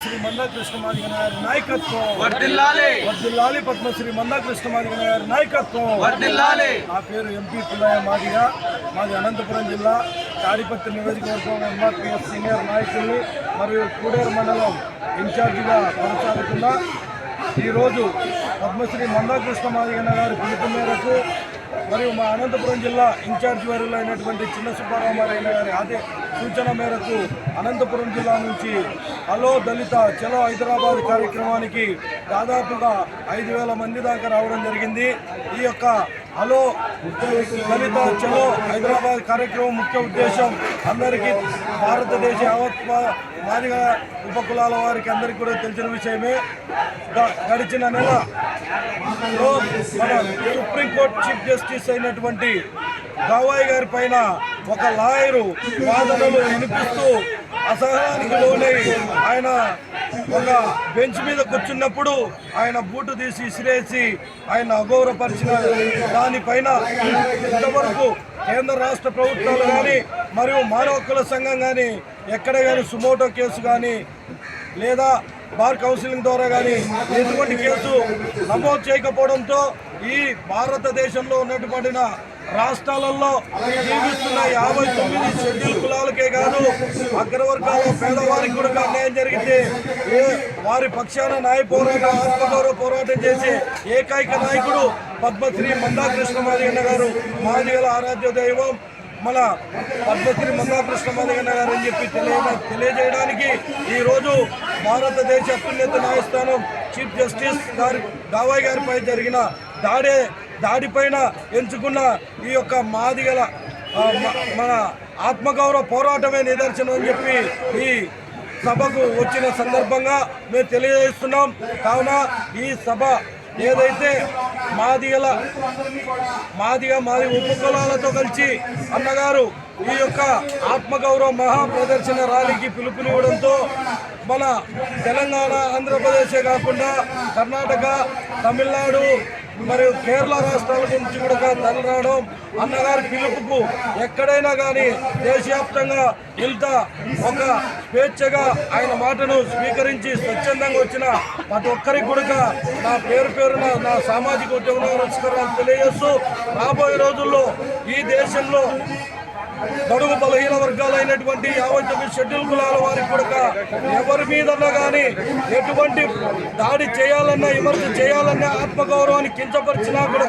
శ్రీ మందా కృష్ణమాదిగన గారి నాయకత్వం. వర్దిల్లాలి. వర్దిల్లాలి పద్మశ్రీ మందా కృష్ణమాదిగన గారి నాయకత్వం. వర్దిల్లాలి. నా పేరు ఎంపీ పుల్లయ్య మాదిగ. మాది అనంతపురం జిల్లా తాడిపత్రి నియోజకవర్గం ఎంఆర్పిఎస్ సీనియర్ నాయకుల్ని మరియు కూడేరు మండలం ఇన్ఛార్జిగా కొనసాగుతున్నా ఈరోజు పద్మశ్రీ మందా కృష్ణమాదిగన గారి పిలుపు మేరకు మరియు మా అనంతపురం జిల్లా ఇన్ఛార్జ్ అయినటువంటి చిన్న సుబ్బారామారాయణ గారి అదే సూచన మేరకు అనంతపురం జిల్లా నుంచి హలో దళిత చలో హైదరాబాద్ కార్యక్రమానికి దాదాపుగా ఐదు వేల మంది దాకా రావడం జరిగింది. ఈ యొక్క హలో దళిత చలో హైదరాబాద్ కార్యక్రమం ముఖ్య ఉద్దేశం అందరికీ భారతదేశ యావత్ మా- ఉపకులాల వారికి అందరికీ కూడా తెలిసిన విషయమే. గ- గడిచిన నెల మన సుప్రీంకోర్టు చీఫ్ జస్టిస్ అయినటువంటి గవాయ్ గారి పైన ఒక లాయరు వాదనలు వినిపిస్తూ అసహనానికి లోనై ఆయన ఒక బెంచ్ మీద కూర్చున్నప్పుడు ఆయన బూటు తీసి ఇసిరేసి ఆయన అగౌరవపరిచిన దానిపైన ఇంతవరకు కేంద్ర రాష్ట్ర ప్రభుత్వాలు కానీ మరియు మానవ హక్కుల సంఘం కానీ ఎక్కడ కానీ సుమోటో కేసు కానీ లేదా బార్ కౌన్సిలింగ్ ద్వారా కానీ ఎటువంటి కేసు నమోదు చేయకపోవడంతో ఈ భారతదేశంలో ఉన్నటువంటి రాష్ట్రాలలో జీవిస్తున్న యాభై తొమ్మిది షెడ్యూల్ కులాలకే కాదు అగ్రవర్గాల పేదవారికి కూడా అన్యాయం జరిగితే వారి పక్షాన న్యాయ పోరాటం ఆత్మగౌరవ పోరాటం చేసే ఏకైక నాయకుడు పద్మశ్రీ మందాకృష్ణ మాదిగన్న గారు. మాదిగల ఆరాధ్య దైవం మన పద్మశ్రీ మందాకృష్ణ మాదిగన్న గారు అని చెప్పి తెలియ తెలియజేయడానికి ఈరోజు భారతదేశ అత్యున్నత న్యాయస్థానం చీఫ్ జస్టిస్ గారి గావాయ్ గారిపై జరిగిన దాడే దాడిపైన ఎంచుకున్న ఈ యొక్క మాదిగల మన ఆత్మగౌరవ పోరాటమే నిదర్శనం అని చెప్పి ఈ సభకు వచ్చిన సందర్భంగా మేము తెలియజేస్తున్నాం. కావున ఈ సభ ఏదైతే మాదిగల మాదిగ మాది ఉపకులాలతో కలిసి అన్నగారు ఈ యొక్క ఆత్మగౌరవ మహా ప్రదర్శన ర్యాలీకి పిలుపునివ్వడంతో మన తెలంగాణ ఆంధ్రప్రదేశే కాకుండా కర్ణాటక తమిళనాడు మరియు కేరళ రాష్ట్రాల నుంచి కూడా తరలి రావడం అన్నగారి పిలుపుకు ఎక్కడైనా కానీ దేశవ్యాప్తంగా ఇంత ఒక స్వేచ్ఛగా ఆయన మాటను స్వీకరించి స్వచ్ఛందంగా వచ్చిన ప్రతి ఒక్కరికి కూడా నా పేరు పేరున నా సామాజిక ఉద్యోగ నమస్కారాలు తెలియజేస్తూ రాబోయే రోజుల్లో ఈ దేశంలో బడుగు బలహీన వర్గాలైనటువంటి యాభై తొమ్మిది షెడ్యూల్ కులాల వారికి కూడా ఎవరి మీదన్నా కానీ ఎటువంటి దాడి చేయాలన్నా విమర్శ చేయాలన్నా ఆత్మగౌరవాన్ని కించపరిచినా కూడా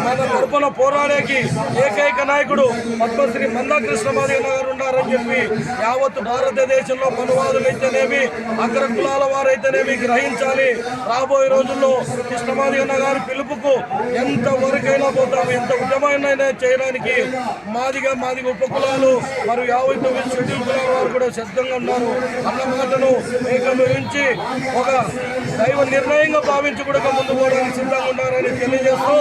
మన తరపున పోరాడేకి ఏకైక నాయకుడు పద్మశ్రీ మందాకృష్ణ మాదిగ గారు ఉన్నారని చెప్పి యావత్ భారతదేశంలో మనువాదులైతేనేమి అగ్ర కులాల వారైతేనేమి గ్రహించాలి. రాబోయే రోజుల్లో కృష్ణమాదిగన్న గారి పిలుపుకు ఎంతవరకైనా పోతాము ఎంత ఉద్యమైనా చేయడానికి మాదిగా మాదిగ ఉపకులాలు మరియు యాభై తొమ్మిది షెడ్యూల్ కులాల వారు కూడా సిద్ధంగా ఉన్నారు. అన్న మాటను ఏకీభవించి ఒక దైవ నిర్ణయంగా భావించి కూడా ముందు పోవడానికి సిద్ధంగా ఉన్నారని తెలియజేస్తూ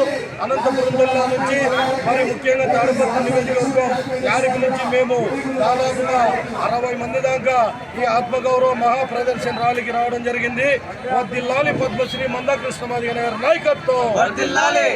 అనంతపురం జిల్లా నుంచి మరి ముఖ్యంగా తాడిపత్రి నియోజకవర్గం యారికి నుంచి మేము దాదాపుగా అరవై మంది దాకా ఈ ఆత్మగౌరవ మహా ప్రదర్శన ర్యాలీకి రావడం జరిగింది. వర్దిల్లాలి పద్మశ్రీ మందాకృష్ణ మాదిగ గారి నాయకత్వం. వర్దిల్లాలి.